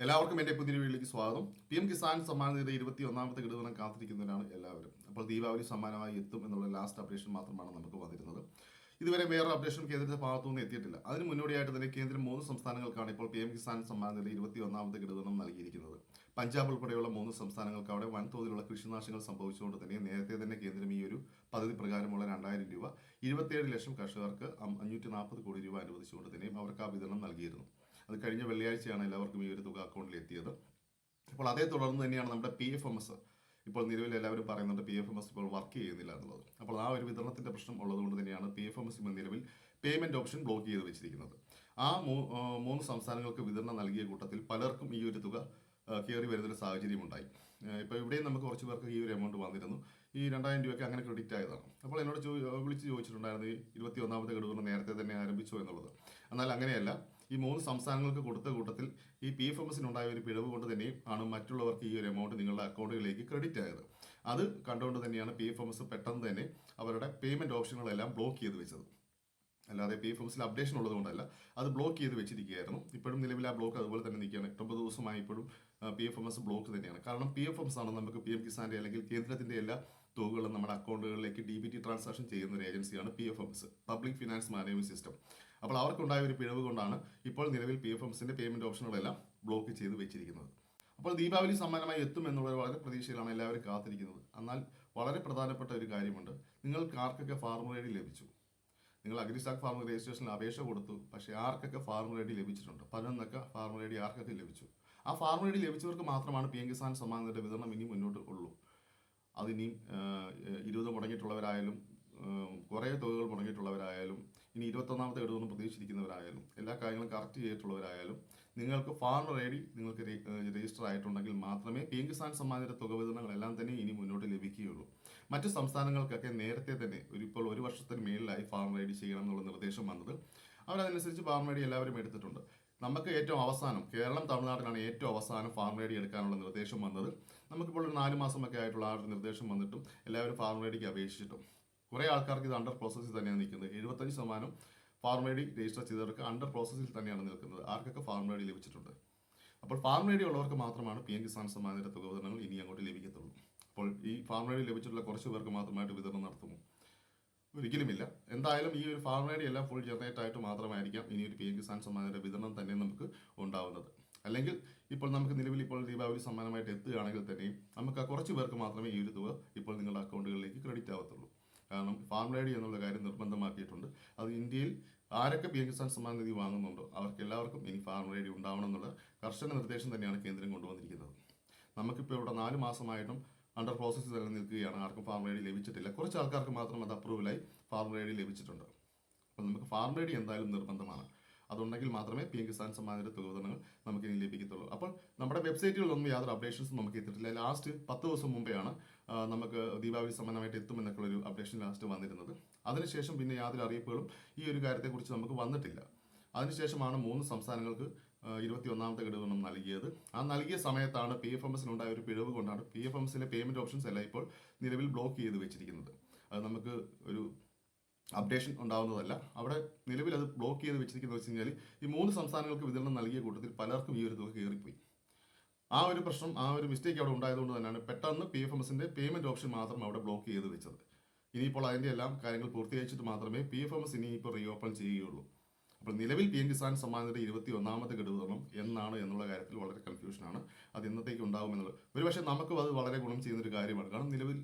എല്ലാവർക്കും എന്റെ പുതിയ വീട്ടിലേക്ക് സ്വാഗതം. പി എം കിസാൻ സമ്മാൻ നിധി ഇരുപത്തി ഒന്നാമത്തെ ഘടകം കാത്തിരിക്കുന്നവരാണ് എല്ലാവരും. അപ്പോൾ ദീപാവലി സമ്മാനമായി എത്തും എന്നുള്ള ലാസ്റ്റ് അപ്ഡേഷൻ മാത്രമാണ് നമുക്ക് വന്നിരുന്നത്. ഇതുവരെ വേറെ അപ്ഡേഷൻ കേന്ദ്രത്തിന്റെ ഭാഗത്തുനിന്ന് എത്തിയിട്ടില്ല. അതിന് മുന്നോടിയായിട്ട് തന്നെ കേന്ദ്രം മൂന്ന് സംസ്ഥാനങ്ങൾക്കാണ് ഇപ്പോൾ പി എം കിസാൻ സമ്മാൻ നിധി ഇരുപത്തി ഒന്നാമത്തെ ഘടകം നൽകിയിരിക്കുന്നത്. പഞ്ചാബ് ഉൾപ്പെടെയുള്ള മൂന്ന് സംസ്ഥാനങ്ങൾക്ക് അവിടെ വൻതോതിലുള്ള കൃഷിനാശങ്ങൾ സംഭവിച്ചുകൊണ്ട് തന്നെ നേരത്തെ തന്നെ കേന്ദ്രം ഈ ഒരു പദ്ധതി പ്രകാരമുള്ള രണ്ടായിരം രൂപ ഇരുപത്തിയേഴ് ലക്ഷം കർഷകർക്ക് അഞ്ഞൂറ്റി നാൽപ്പത് കോടി രൂപ അനുവദിച്ചുകൊണ്ട് തന്നെയും അവർക്ക് ആ വിതരണം നൽകിയിരുന്നു. അത് കഴിഞ്ഞ വെള്ളിയാഴ്ചയാണ് എല്ലാവർക്കും ഈ ഒരു തുക അക്കൗണ്ടിൽ എത്തിയത്. അപ്പോൾ അതേ തുടർന്ന് തന്നെയാണ് നമ്മുടെ പി എഫ് എം എസ് ഇപ്പോൾ നിലവിൽ എല്ലാവരും പറയുന്നുണ്ട് പി എഫ് എം എസ് ഇപ്പോൾ വർക്ക് ചെയ്യുന്നില്ല എന്നുള്ളത്. അപ്പോൾ ആ ഒരു വിതരണത്തിന്റെ പ്രശ്നം ഉള്ളതുകൊണ്ട് തന്നെയാണ് പി എഫ് എം എസ് നിലവിൽ പേയ്മെന്റ് ഓപ്ഷൻ ബ്ലോക്ക് ചെയ്ത് വെച്ചിരിക്കുന്നത്. ആ മൂന്ന് സംസ്ഥാനങ്ങൾക്ക് വിതരണം നൽകിയ കൂട്ടത്തിൽ പലർക്കും ഈ ഒരു തുക കയറി വരുന്നൊരു സാഹചര്യം ഉണ്ടായി ഇപ്പോൾ ഇവിടെയും നമുക്ക് കുറച്ച് പേർക്ക് ഈ ഒരു എമൗണ്ട് വന്നിരുന്നു. ഈ രണ്ടായിരം രൂപയ്ക്ക് അങ്ങനെ ക്രെഡിറ്റ് ആയതാണ്. അപ്പോൾ എന്നോട് ചോ വിളിച്ച് ചോദിച്ചിട്ടുണ്ടായിരുന്നു ഈ ഇരുപത്തി ഒന്നാമത്തെ ഗഡുവിന് നേരത്തെ തന്നെ ആരംഭിച്ചു എന്നുള്ളത്. എന്നാൽ അങ്ങനെയല്ല. ഈ മൂന്ന് സംസ്ഥാനങ്ങൾക്ക് കൊടുത്ത കൂട്ടത്തിൽ ഈ പി എഫ് എം ഒരു പിഴവ് കൊണ്ട് തന്നെയും ആണ് മറ്റുള്ളവർക്ക് ഈ ഒരു എമൗണ്ട് നിങ്ങളുടെ അക്കൗണ്ടുകളിലേക്ക് ക്രെഡിറ്റ് ആയത്. അത് കണ്ടുകൊണ്ട് തന്നെയാണ് പി എഫ് പെട്ടെന്ന് തന്നെ അവരുടെ പേയ്മെന്റ് ഓപ്ഷനുകളെല്ലാം ബ്ലോക്ക് ചെയ്ത് വെച്ചത്. അല്ലാതെ പി എഫ് എംസിൽ അപ്ഡേഷൻ ഉള്ളതുകൊണ്ടല്ല അത് ബ്ലോക്ക് ചെയ്ത് വെച്ചിരിക്കുകയായിരുന്നു. ഇപ്പോഴും നിലവിൽ ആ ബ്ലോക്ക് അതുപോലെ തന്നെ നിൽക്കുകയാണ്. എട്ടൊമ്പത് ദിവസമായി ഇപ്പോഴും പി എഫ് എം ബ്ലോക്ക് തന്നെയാണ്. കാരണം പി എഫ് എംസ് ആണ് നമുക്ക് പി എം കിസാന്റെ അല്ലെങ്കിൽ കേന്ദ്രത്തിന്റെ എല്ലാ തുകകളും നമ്മുടെ അക്കൗണ്ടുകളിലേക്ക് ഡി ബി ടി ട്രാൻസാക്ഷൻ ചെയ്യുന്ന ഒരു ഏജൻസിയാണ് P F M S public finance management system അപ്പോൾ അവർക്കുണ്ടായ ഒരു പിഴവ് കൊണ്ടാണ് ഇപ്പോൾ നിലവിൽ പി എഫ് എംസിന്റെ പേയ്മെന്റ് ഓപ്ഷനുകളെല്ലാം ബ്ലോക്ക് ചെയ്ത് വെച്ചിരിക്കുന്നത്. അപ്പോൾ ദീപാവലി സമ്മാനമായി എത്തും എന്നുള്ള വളരെ പ്രതീക്ഷയിലാണ് എല്ലാവരും കാത്തിരിക്കുന്നത്. എന്നാൽ വളരെ പ്രധാനപ്പെട്ട ഒരു കാര്യമുണ്ട്. നിങ്ങൾക്ക് ആർക്കൊക്കെ ഫാർമർ ഐ ഡി ലഭിച്ചു? നിങ്ങൾ അഗ്രിസ്റ്റാക്ക് ഫാർമർ രജിസ്ട്രേഷനിൽ അപേക്ഷ കൊടുത്തു. പക്ഷേ ആർക്കൊക്കെ ഫാർമർ ഐ ഡി ലഭിച്ചിട്ടുണ്ട്? പതിനൊന്നൊക്കെ ഫാർമർ ഐ ഡി ആർക്കൊക്കെ ലഭിച്ചു? ആ ഫാർമർ ഐ ഡി ലഭിച്ചവർക്ക് മാത്രമാണ് പി എം കിസാൻ സമ്മാനത്തിന്റെ വിതരണം ഇനി മുന്നോട്ട് ഉള്ളൂ. അതിനിയും ഇരുപത് മുടങ്ങിയിട്ടുള്ളവരായാലും കുറേ തുകകൾ മുടങ്ങിയിട്ടുള്ളവരായാലും ഇനി ഇരുപത്തൊന്നാമത്തെ ഗഡുവൊന്നും പ്രതീക്ഷിച്ചിരിക്കുന്നവരായാലും എല്ലാ കാര്യങ്ങളും കറക്റ്റ് ചെയ്തിട്ടുള്ളവരായാലും നിങ്ങൾക്ക് ഫാർമർ ഐ ഡി നിങ്ങൾക്ക് രജിസ്റ്റർ ആയിട്ടുണ്ടെങ്കിൽ മാത്രമേ പി കിസാൻ സമ്മാനത്തിന്റെ തുക വിതരണങ്ങളെല്ലാം തന്നെ ഇനി മുന്നോട്ട് ലഭിക്കുകയുള്ളൂ. മറ്റു സംസ്ഥാനങ്ങൾക്കൊക്കെ നേരത്തെ തന്നെ ഒരു ഇപ്പോൾ ഒരു വർഷത്തിന് മേളിലായി ഫാർമർ ഐ ഡി ചെയ്യണം എന്നുള്ള നിർദ്ദേശം വന്നത്. അവരതനുസരിച്ച് ഫാർമർ ഐ ഡി എല്ലാവരും എടുത്തിട്ടുണ്ട്. നമുക്ക് ഏറ്റവും അവസാനം കേരളം തമിഴ്നാട്ടിലാണ് ഏറ്റവും അവസാനം ഫാർമർ റെഡി എടുക്കാനുള്ള നിർദ്ദേശം വന്നത്. നമുക്കിപ്പോൾ ഒരു നാല് മാസമൊക്കെ ആയിട്ടുള്ള ആ ഒരു നിർദ്ദേശം വന്നിട്ടും എല്ലാവരും ഫാർമർ റെഡിക്ക് ഡിക്ക് അപേക്ഷിച്ചിട്ടും. കുറേ ആൾക്കാർക്ക് ഇത് അണ്ടർ പ്രോസസ്സിൽ തന്നെയാണ് നിൽക്കുന്നത്. എഴുപത്തഞ്ച് ശതമാനം ഫാർമ ഐ ഡി രജിസ്റ്റർ ചെയ്തവർക്ക് അണ്ടർ പ്രോസസ്സിൽ തന്നെയാണ് നിൽക്കുന്നത്. ആർക്കൊക്കെ ഫാർമ ഐ ഡി ലഭിച്ചിട്ടുണ്ട്? അപ്പോൾ ഫാർമ ഐ ഡി ഉള്ളവർക്ക് മാത്രമാണ് പി എം കിസാൻ സമ്മാനത്തിന്റെ തുക വിതരണങ്ങൾ ഇനി അങ്ങോട്ട് ലഭിക്കത്തുള്ളൂ. അപ്പോൾ ഈ ഫാർമ ഐ ഡി ലഭിച്ചിട്ടുള്ള കുറച്ച് പേർക്ക് മാത്രമായിട്ട് വിതരണം നടത്തുമോ? ഒരിക്കലുമില്ല. എന്തായാലും ഈ ഒരു ഫാർമ ഐ ഡി എല്ലാം ഫുൾ ജനറേറ്റ് ആയിട്ട് മാത്രമായിരിക്കാം ഇനി ഒരു പി എം കിസാൻ സമ്മാനത്തിന്റെ വിതരണം തന്നെ നമുക്ക് ഉണ്ടാവുന്നത്. അല്ലെങ്കിൽ ഇപ്പോൾ നമുക്ക് നിലവിൽ ഇപ്പോൾ ദീപാവലി സമ്മാനമായിട്ട് എത്തുകയാണെങ്കിൽ തന്നെയും നമുക്ക് കുറച്ച് പേർക്ക് മാത്രമേ ഈ ഒരു തുക ഇപ്പോൾ നിങ്ങളുടെ അക്കൗണ്ടുകളിലേക്ക് ക്രെഡിറ്റ് ആവത്തുള്ളൂ. കാരണം ഫാം ലേഡി എന്നുള്ള കാര്യം നിർബന്ധമാക്കിയിട്ടുണ്ട്. അത് ഇന്ത്യയിൽ ആരൊക്കെ പി എം കിസാൻ സമ്മാൻ നിധി വാങ്ങുന്നുണ്ടോ അവർക്ക് എല്ലാവർക്കും ഇനി ഫാം ലേഡി ഉണ്ടാവണം എന്നുള്ള കർശന നിർദ്ദേശം തന്നെയാണ് കേന്ദ്രം കൊണ്ടുവന്നിരിക്കുന്നത്. നമുക്കിപ്പോൾ ഇവിടെ നാല് മാസമായിട്ടും അണ്ടർ പ്രോസസ്സിൽ തന്നെ നിൽക്കുകയാണ് ആർക്കും ഫാം ലേഡി ലഭിച്ചിട്ടില്ല. കുറച്ച് ആൾക്കാർക്ക് മാത്രം അത് അപ്രൂവലായി ഫാം ലേഡി ലഭിച്ചിട്ടുണ്ട്. അപ്പം നമുക്ക് ഫാം ലേഡി എന്തായാലും നിർബന്ധമാണ്. അതുണ്ടെങ്കിൽ മാത്രമേ പി എം കിസാൻ സമ്മാനത്തിന്റെ തുക വിതരണങ്ങൾ നമുക്ക് ഇനി ലഭിക്കത്തുള്ളൂ. അപ്പോൾ നമ്മുടെ വെബ്സൈറ്റുകളിലൊന്നും യാതൊരു അപ്ഡേഷൻസും നമുക്ക് എത്തിയിട്ടില്ല. ലാസ്റ്റ് പത്ത് ദിവസം മുമ്പെയാണ് നമുക്ക് ദീപാവലി സമ്മാനമായിട്ട് എത്തും എന്നൊക്കെയുള്ള ഒരു അപ്ഡേഷൻ ലാസ്റ്റ് വന്നിരുന്നത്. അതിനുശേഷം പിന്നെ യാതൊരു അറിയിപ്പുകളും ഈ ഒരു കാര്യത്തെക്കുറിച്ച് നമുക്ക് വന്നിട്ടില്ല. അതിനുശേഷമാണ് മൂന്ന് സംസ്ഥാനങ്ങൾക്ക് ഇരുപത്തി ഒന്നാമത്തെ ഘടകം നൽകിയത്. ആ നൽകിയ സമയത്താണ് പി എഫ് എം എസിനുണ്ടായ ഒരു പിഴവ് കൊണ്ടാണ് പി എഫ് എം എസിലെ പേയ്മെന്റ് ഓപ്ഷൻസ് എല്ലാം ഇപ്പോൾ നിലവിൽ ബ്ലോക്ക് ചെയ്ത് വെച്ചിരിക്കുന്നത്. അത് നമുക്ക് അപ്ഡേഷൻ ഉണ്ടാവുന്നതല്ല. അവിടെ നിലവിൽ അത് ബ്ലോക്ക് ചെയ്ത് വെച്ചിരിക്കുന്ന വെച്ച് കഴിഞ്ഞാൽ ഈ മൂന്ന് സംസ്ഥാനങ്ങൾക്ക് വിതരണം നൽകിയ കൂട്ടത്തിൽ പലർക്കും ഈ ഒരു തുക കയറിപ്പോയി. ആ ഒരു പ്രശ്നം ആ ഒരു മിസ്റ്റേക്ക് അവിടെ ഉണ്ടായതുകൊണ്ട് തന്നെയാണ് പെട്ടെന്ന് പി എഫ് എം എസിന്റെ പേയ്മെന്റ് ഓപ്ഷൻ മാത്രം അവിടെ ബ്ലോക്ക് ചെയ്ത് വെച്ചത്. ഇനിയിപ്പോൾ അതിന്റെ എല്ലാം കാര്യങ്ങൾ പൂർത്തീകരിച്ചിട്ട് മാത്രമേ പി എഫ് എം എസ് ഇനിയിപ്പോൾ റീഓപ്പൺ ചെയ്യുകയുള്ളൂ. അപ്പോൾ നിലവിൽ പി എം കിസാൻ സമ്മാനത്തിന്റെ ഇരുപത്തി ഒന്നാമത്തെ ഗഡു എന്നാണ് എന്നുള്ള കാര്യത്തിൽ വളരെ കൺഫ്യൂഷനാണ് അത് എന്നത്തേക്ക് ഉണ്ടാകുമെന്നുള്ളത് ഒരുപക്ഷെ നമുക്കും അത് വളരെ ഗുണം ചെയ്യുന്നൊരു കാര്യമാണ്. കാരണം നിലവിൽ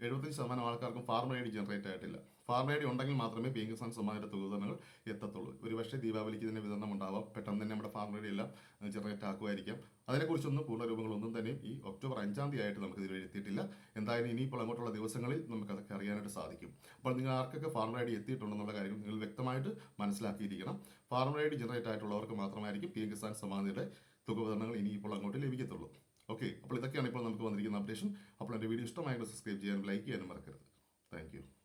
എഴുപത്തഞ്ച് ശതമാനം ആൾക്കാർക്കും ഫാർമർ ഐ ഡി ജനറേറ്റ് ആയിട്ടില്ല. ഫാർമർ ഐ ഉണ്ടെങ്കിൽ മാത്രമേ പി എം കിസാൻ സമ്മാനത്തിന്റെ തുക വിതരണങ്ങൾ എത്തത്തുള്ളൂ. ഒരുപക്ഷെ ദീപാവലിക്ക് തന്നെ വിതരണം ഉണ്ടാവാം. പെട്ടെന്ന് തന്നെ നമ്മുടെ ഫാർമ ഐ എല്ലാം ജനറേറ്റ് ആക്കുമായിരിക്കാം അതിനെക്കുറിച്ചൊന്നും പൂർണരൂപങ്ങളൊന്നും തന്നെ ഈ ഒക്ടോബർ അഞ്ചാം തീയതി ആയിട്ട് നമുക്ക് ഇതിൽ എത്തിയിട്ടില്ല എന്തായാലും ഇനിയിപ്പോൾ അങ്ങോട്ടുള്ള ദിവസങ്ങളിൽ നമുക്ക് അതൊക്കെ അറിയാനായിട്ട് സാധിക്കും. അപ്പോൾ നിങ്ങൾ ആർക്കൊക്കെ ഫാർമർ ഐ ഡി എത്തിയിട്ടുണ്ടെന്നുള്ള കാര്യം നിങ്ങൾ വ്യക്തമായിട്ട് മനസ്സിലാക്കിയിരിക്കണം. ഫാർമർ ഐ ഡി ജനറേറ്റ് ആയിട്ടുള്ളവർക്ക് മാത്രമായിരിക്കും പി എം കിസാൻ സമാധിയുടെ തുക വിതരണങ്ങൾ ഇനിയിപ്പോൾ അങ്ങോട്ട് ലഭിക്കത്തുള്ളൂ. ഓക്കെ അപ്പോൾ ഇതൊക്കെയാണ് ഇപ്പോൾ നമുക്ക് വന്നിരിക്കുന്ന അപ്ഡേഷൻ. അപ്പോൾ എന്റെ വീഡിയോ ഇഷ്ടമായെങ്കിൽ സബ്സ്ക്രൈബ് ചെയ്യാനും ലൈക്ക് ചെയ്യാനും മറക്കരുത്. താങ്ക്